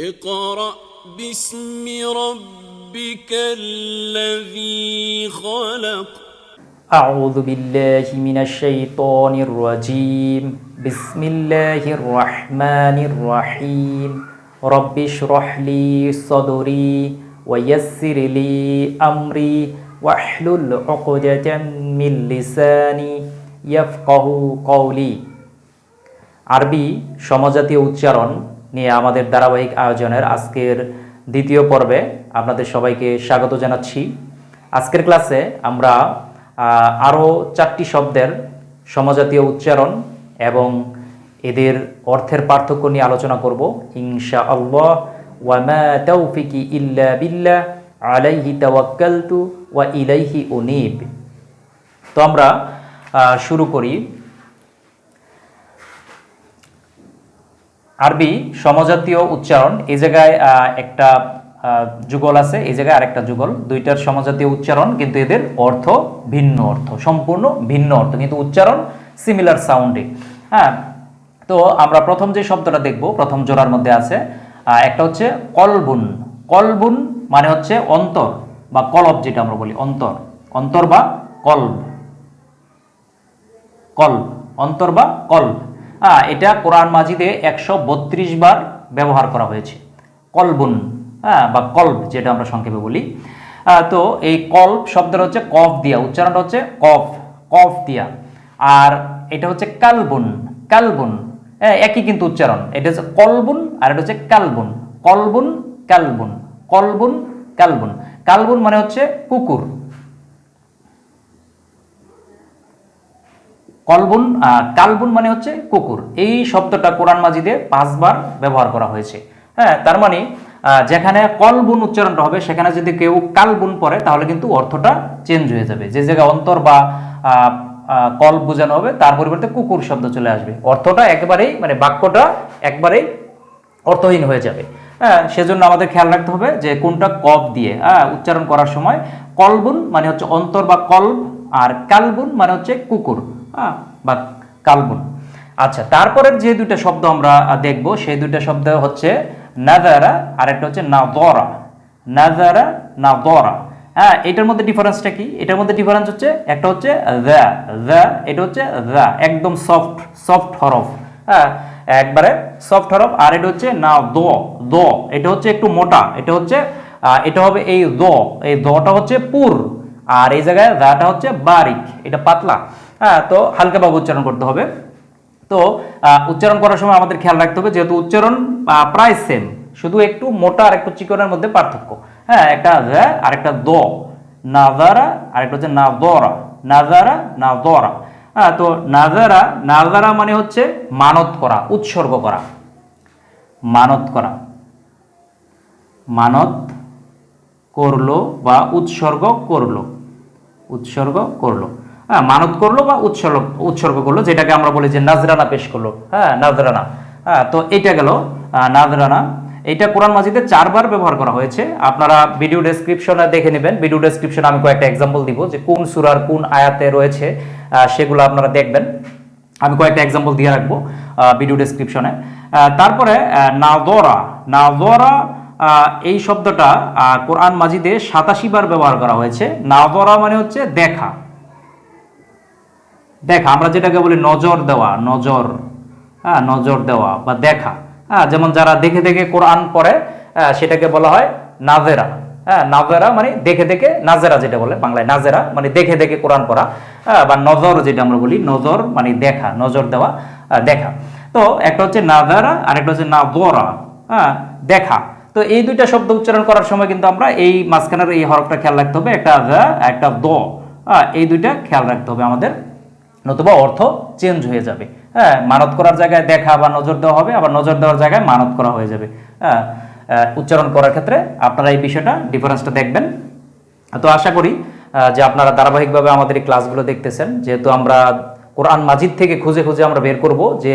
اقرأ باسم ربك الذي خلق أعوذ بالله من الشيطان الرجيم بسم الله الرحمن الرحيم رب اشرح لي صدري ويسر لي أمري واحلل عقدة من لساني يفقه قولي আরবি সমজাতীয় উচ্চারণ নিয়ে আমাদের ধারাবাহিক আয়োজনের আজকের দ্বিতীয় পর্বে আপনাদের সবাইকে স্বাগত জানাচ্ছি। আজকের ক্লাসে আমরা আরও চারটি শব্দের সমজাতীয় উচ্চারণ এবং এদের অর্থের পার্থক্য নিয়ে আলোচনা করব। ইনশা আল্লাহ ওয়ামা তৌফিকি ইল্লা বিল্লাহ, আলাইহি তাওয়াক্কালতু ওয়া ইলাইহি উনিব। তো আমরা শুরু করি। আরবি সমজাতীয় উচ্চারণ, এই জায়গায় একটা যুগল আছে, এই জায়গায় আরেকটা যুগল। দুইটার সমজাতীয় উচ্চারণ, কিন্তু এদের অর্থ ভিন্ন অর্থ, সম্পূর্ণ ভিন্ন অর্থ, কিন্তু উচ্চারণ সিমিলার সাউন্ডে হ্যাঁ তো আমরা প্রথম যে শব্দটা দেখব, প্রথম জোড়ার মধ্যে আছে একটা হচ্ছে কলবুন। কলবুন মানে হচ্ছে অন্তর, বা কলব যেটা আমরা বলি, অন্তর। অন্তর বা কলব। কল্ব। অন্তর বা হ্যাঁ এটা কোরআন মাজিদে একশো বত্রিশ বার ব্যবহার করা হয়েছে। কলবুন হ্যাঁ বা কল্ব যেটা আমরা সংক্ষেপে বলি। তো এই কল্ব শব্দটা হচ্ছে কফ দিয়া উচ্চারণটা হচ্ছে কফ কফ দিয়া। আর এটা হচ্ছে কালবুন কালবুন হ্যাঁ, একই কিন্তু উচ্চারণ। এটা হচ্ছে কলবুন আর এটা হচ্ছে কালবুন। কলবুন কালবুন কলবুন কালবুন। কালবুন মানে হচ্ছে কুকুর। কলবুন কালবুন মানে হচ্ছে কুকুর। এই শব্দটা কোরআন মাজিদে পাঁচবার ব্যবহার করা হয়েছে। হ্যাঁ তার মানে যেখানে কলবুন উচ্চারণটা হবে, সেখানে যদি কেউ কালবুন পড়ে, তাহলে কিন্তু অর্থটা চেঞ্জ হয়ে যাবে। যে জায়গায় অন্তর বা কল বোঝানো হবে, তার পরিবর্তে কুকুর শব্দ চলে আসবে। অর্থটা একবারেই মানে বাক্যটা একবারেই অর্থহীন হয়ে যাবে। হ্যাঁ সেজন্য আমাদের খেয়াল রাখতে হবে যে কোনটা কফ দিয়ে হ্যাঁ উচ্চারণ করার সময় কলবুন মানে হচ্ছে অন্তর বা কল্ব আর কালবুন মানে হচ্ছে কুকুর। বা কালবুন আচ্ছা তারপরের যে দুইটা শব্দ আমরা দেখব, সেই দুইটা শব্দ হচ্ছে নাজারা আর একটা হচ্ছে নাদরা নাজারা নাদরা হ্যাঁ এটার মধ্যে ডিফারেন্সটা কি? এটার মধ্যে ডিফারেন্স হচ্ছে, একটা হচ্ছে দ্য দ্য এটা হচ্ছে দ্য একদম সফট সফট হরফ। হ্যাঁ একবারে সফট হরফ, আর এটা হচ্ছে না, দ দ। এটা হচ্ছে একটু মোটা, এটা হচ্ছে এটা হবে এই দ। এই দটা হচ্ছে পুর, আর এই জায়গায় দাটা হচ্ছে বারিক, এটা পাতলা। হ্যাঁ তো হালকাভাবে উচ্চারণ করতে হবে। তো উচ্চারণ করার সময় আমাদের খেয়াল রাখতে হবে, যেহেতু উচ্চারণ প্রায় সেম শুধু একটু মোটা আর একটু চিকনের মধ্যে পার্থক্য। হ্যাঁ একটা আর একটা দ নাজারা আর একটা হচ্ছে নাদরা নাজারা নাদরা হ্যাঁ তো নাজারা নাজারা মানে হচ্ছে মানত করা, উৎসর্গ করা। মানত করা। মানত করল বা উৎসর্গ করল। উৎসর্গ করল। হ্যাঁ মানত করল বা উৎসর্গ উৎসর্গ করল, যেটাকে আমরা বলি যে নাজরানা পেশ করল। হ্যাঁ নাজরানা। হ্যাঁ তো এইটা গেল নাজরানা। এইটা কোরআন মাজিদে চারবার ব্যবহার করা হয়েছে। আপনারা ভিডিও ডেসক্রিপশনে দেখে নেবেন। ভিডিও ডেসক্রিপশনে আমি কয়েকটা এক্সাম্পল দিব যে কোন সুরার কোন আয়াতে রয়েছে সেগুলো আপনারা দেখবেন। আমি কয়েকটা এক্সাম্পল দিয়ে রাখব ভিডিও ডেসক্রিপশনে তারপরে নাদরা নাদরা এই শব্দটা কোরআন মাজিদে সাতাশি বার ব্যবহার করা হয়েছে। নাদরা মানে হচ্ছে দেখা। দেখা আমরা যেটাকে বলি নজর দেওয়া নজর হ্যাঁ নজর দেওয়া বা দেখা হ্যাঁ যেমন যারা দেখে দেখে কোরআন পড়ে সেটাকে বলা হয় নাজেরা হ্যাঁ নাজেরা মানে দেখে দেখে নাজেরা যেটা বলে বাংলায় নাজেরা মানে দেখে দেখে কোরআন পড়া হ্যাঁ, বা নজর যেটা আমরা বলি নজর মানে দেখা নজর দেওয়া দেখা। তো একটা হচ্ছে নাজারা আর একটা হচ্ছে নাজরা হ্যাঁ দেখা। তো এই দুইটা শব্দ উচ্চারণ করার সময় কিন্তু আমরা এই মাঝখানের এই হরফটা খেয়াল রাখতে হবে একটা একটা দ হ্যাঁ, এই দুইটা খেয়াল রাখতে হবে আমাদের নতুবা অর্থ চেঞ্জ হয়ে যাবে। হ্যাঁ মানত করার জায়গায় দেখা বা নজর দেওয়া হবে আবার নজর দেওয়ার জায়গায় মানত করা হয়ে যাবে। হ্যাঁ উচ্চারণ করার ক্ষেত্রে আপনারা এই বিষয়টা ডিফারেন্সটা দেখবেন। তো আশা করি যে আপনারা ধারাবাহিকভাবে আমাদের এই ক্লাসগুলো দেখতেছেন যেহেতু আমরা কোরআন মাজিদ থেকে খুঁজে খুঁজে আমরা বের করব যে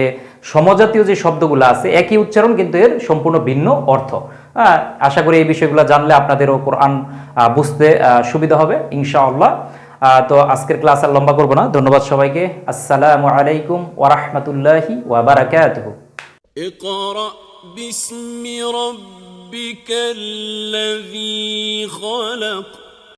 সমজাতীয় যে শব্দগুলো আছে একই উচ্চারণ কিন্তু এর সম্পূর্ণ ভিন্ন অর্থ। হ্যাঁ, আশা করি এই বিষয়গুলো জানলে আপনাদেরও কোরআন বুঝতে সুবিধা হবে ইনশাআল্লাহ। তো আজকের ক্লাস আর লম্বা করবো না ধন্যবাদ সবাইকে আসসালামু আলাইকুম ওরহমতুল্লাহি ওয়াবারাকাতুহু اقرأ باسم ربك الذي خلق